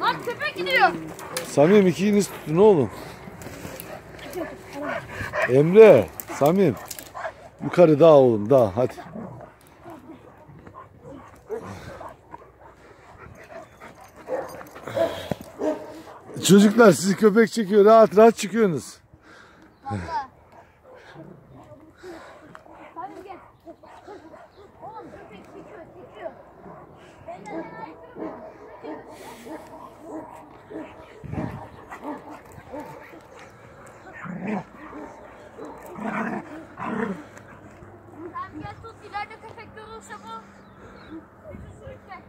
Lan köpek gidiyor. Samim ikiniz tutun oğlum. Emre, Samim. Yukarı daha oğlum daha hadi. Çocuklar sizi köpek çekiyor rahat rahat çıkıyorsunuz. Hadi gel. Oğlum köpek çekiyor çekiyor. Sen gel tut ileride köpek görürse bu. Bizi sürükle.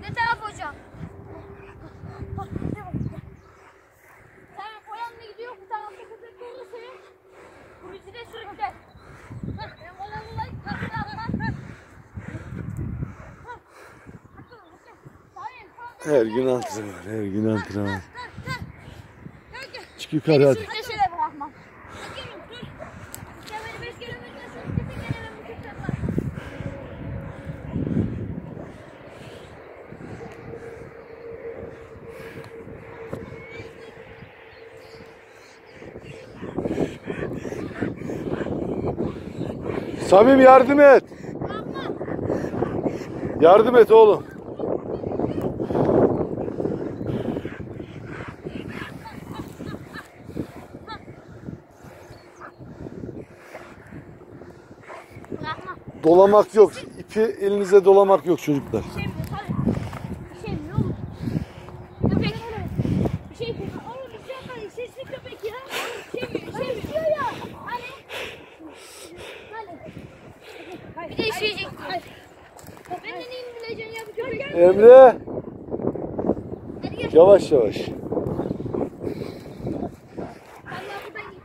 Ne taraf hocam? Sen koyanla gidiyor bu tarafta köpek görürse bu bizi de sürükler. Hah, Ben koyanla Her gün antrenman, her gün antrenman. Çık yukarı hadi. Samim yardım et. Yardım et oğlum. Dolamak yok. İpi elinize dolamak yok çocuklar. Bir şey mi? Hadi. Bir şey mi? Ne olur? Köpek. Bir şey mi? Oğlum bir şey yapmayın. Sesli köpek ya. Bir şey mi? Bir şey mi? Diyor ya. Hani? Hani? Bir de işleyecek. Ben de neyini bileceksin ya bu köpek? Emre Hadi gel. yavaş yavaş. Ben daha buradan git.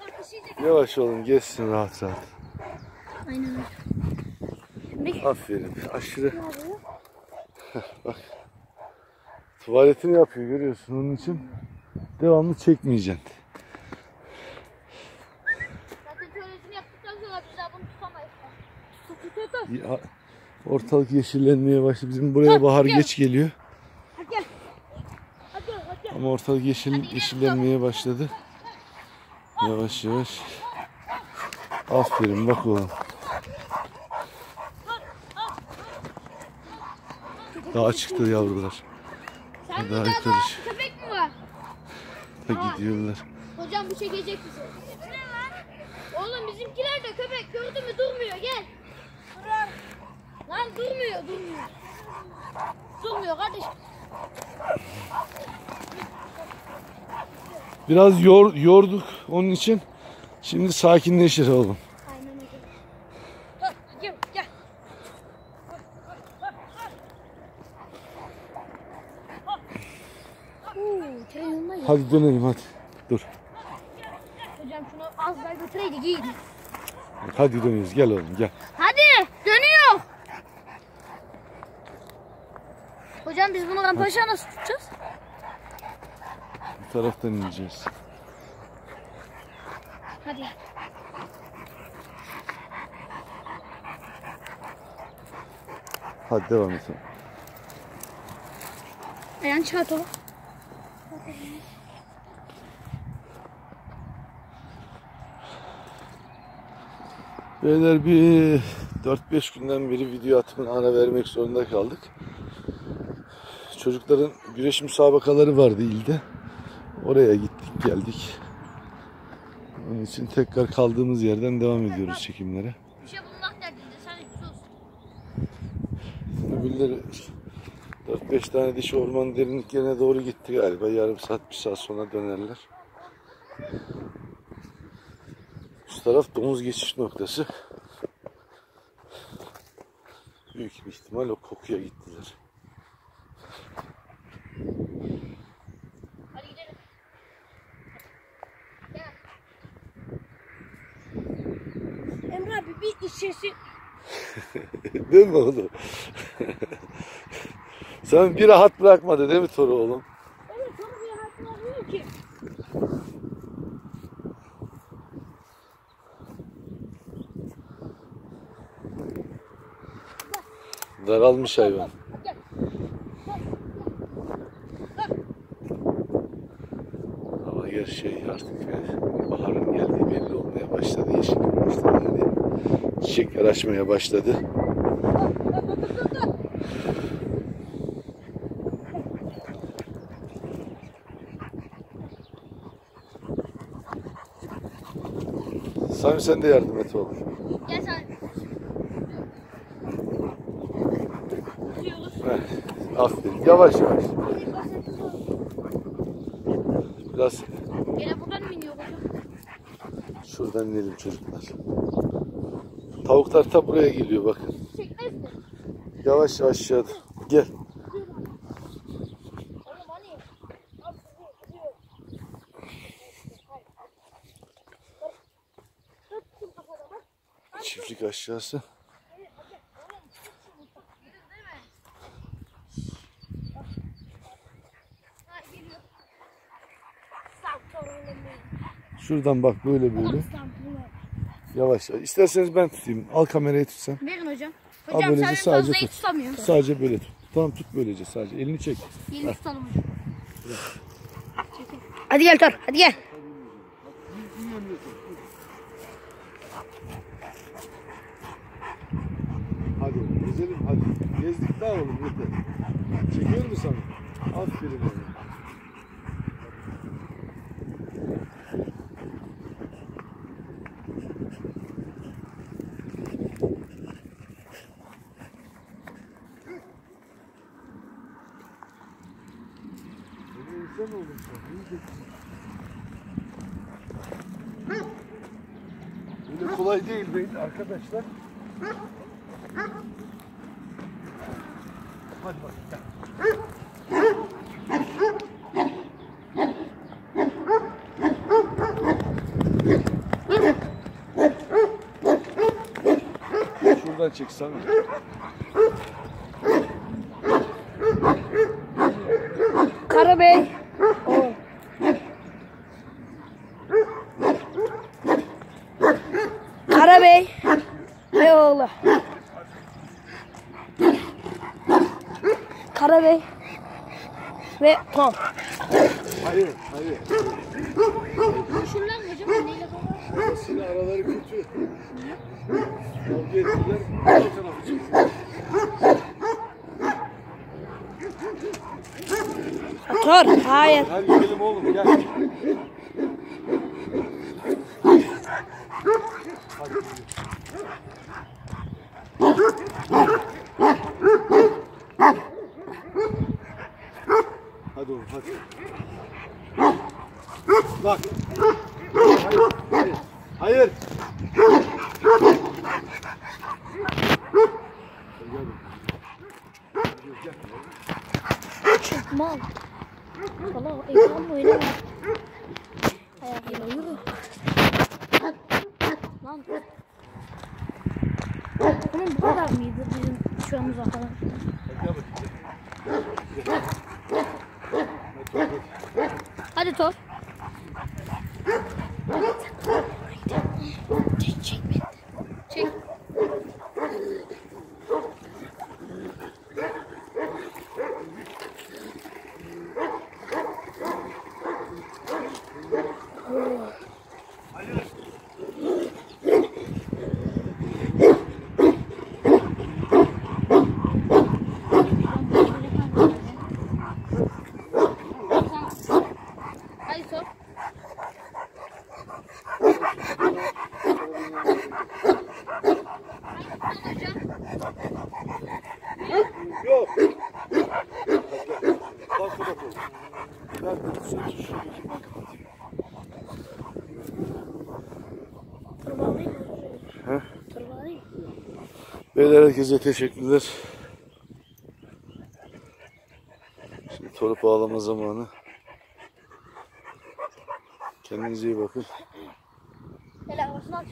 Bak olun geçsin rahat rahat. Aynen öyle. Aferin. Aşırı. Bak. Tuvaletini yapıyor görüyorsun onun için. Devamlı çekmeyeceksin. Zaten tuvaletini yaptıktan sonra biz daha bunu tutamayız. Tut tut tut. Ya, ortalık yeşillenmeye başladı. Bizim buraya bahar geç geliyor. Hadi gel. Hadi gel. Hadi gel. Ama ortalık yeşil, yeşillenmeye başladı. Yavaş yavaş. Aferin bak oğlum. Daha çıktı yavrular. Sen Hadi burada arkadaş. da köpek mi var? Da gidiyorlar. Hocam bu çekecek bizi. Oğlum bizimkiler de köpek gördü mü durmuyor gel. Lan durmuyor durmuyor. Durmuyor kardeşim. Biraz yor, yorduk onun için. Şimdi sakinleşir oğlum. Hadi dönelim hadi. Dur. Hocam şunu az daha götüreydik iyiydi. Hadi dönüyoruz. Gel oğlum gel. Hadi dönüyor. Hocam biz bunu rampaşa nasıl tutacağız? Bu taraftan ineceğiz. Hadi. Hadi devam et. Ayağını oğlum. Beyler bir 4-5 günden beri video atımına ara vermek zorunda kaldık. Çocukların güreş müsabakaları vardı ilde. Oraya gittik geldik. Onun için tekrar kaldığımız yerden devam ediyoruz çekimlere. Bir şey bulmak derdinde sen sus. Öbürleri 4-5 tane dişi orman derinliklerine doğru gitti galiba. Yarım saat, bir saat sonra dönerler. Şu taraf domuz geçiş noktası. Büyük bir ihtimal o kokuya gittiler. Hadi gidelim. Gel. bir işesi. Değil mi oğlum? Sen bir rahat bırakmadı değil mi Toru oğlum? Evet çok bir ki. Daralmış hayvan. Ama her şey artık yani baharın geldiği belli olmaya başladı. Yeşillik başladı. Yani çiçekler açmaya başladı. Sami sen de yardım et oğlum. Gel sen. Tutuyoruz. Heh, aferin. Yavaş yavaş. Biraz Gene buradan mı iniyor hocam? şuradan inelim çocuklar. Tavuklar ta buraya geliyor bakın. Şu kafada bak. Çiftlik aşağısı. Şuradan bak böyle böyle. Yavaş yavaş. İsterseniz ben tutayım. Al kamerayı tut sen. Hocam. Hocam böylece sadece tut. tutamıyor. Sadece böyle tut. Tamam tut böylece sadece. Elini çek. Yeni tutalım hocam. Hadi gel Tor, hadi gel. Hadi gezelim hadi. Gezdik daha oğlum yeter. Çekiyor musun sana? Aferin oğlum. Sen. yiyeceksin. Öyle kolay değil be arkadaşlar. Hadi bak. gel. Şuradan çeksem. Karabey. Karabey. Eyvallah. Karabey. Ve Tom. Hayır, hayır. Mı hocam? Neyle konuşurlar? Babasıyla araları kötü. Kavga ettiler. Tor. Hayır. Gel gidelim oğlum gel. Hadi gidelim. Hadi oğlum hadi. Bak. Hayır. Hayır. Hayır. Mal. Valla oynama. Ayaklarına yürü. Lan. Bunun bu kadar mıydı bizim? Gel bakayım. Hadi Tor. Çek çek beni. Çek. Hadi Tor. Yok. Bak bak oğlum. Ben şöyle şuradaki bak. He? Beyler herkese teşekkürler. Şimdi toru bağlama zamanı. Kendinize iyi bakın. Hele havasını al.